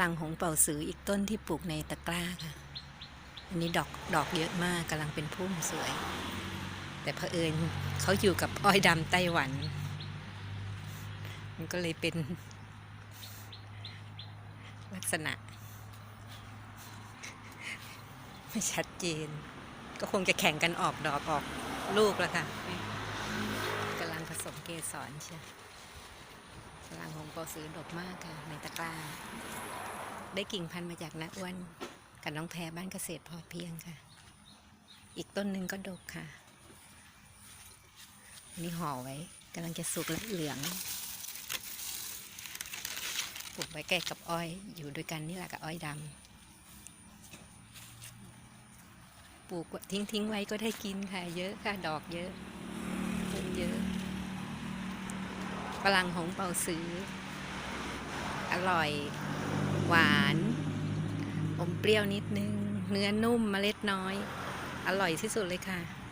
รั่งหงเป่าสืออีกต้นที่ปลูกในตะกร้าค่ะ อันนี้ดอกดอกเยอะมากกำลังเป็นพุ่มสวย แต่เผอิญเขาอยู่กับอ้อยดำไต้หวัน มันก็เลยเป็น ลักษณะ ไม่ชัดเจน ก็คงจะแข่งกันออกดอกออกลูกแล้วค่ะกำลังผสมเกสรใช่กำลังหงเปาซื้อดกมากค่ะในตะกร้า ได้กิ่งพันธุ์มาจากน้าอ้วนกับน้องแพรบ้านเกษตรพอเพียงค่ะ อีกต้นหนึ่งก็ดกค่ะอันนี่ห่อไว้กำลังจะสุกและเหลืองปลูกไว้ใกล้กับอ้อย อยู่ด้วยกันนี่แหละกับอ้อยดำปลูกทิ้งทิ้งๆไว้ก็ได้กินค่ะ เยอะค่ะดอกเยอะต้นเยอะฝรั่งหงเป่าซื้อ อร่อย หวาน อมเปรี้ยวนิดนึง เนื้อนุ่มเมล็ดน้อย อร่อยที่สุดเลยค่ะ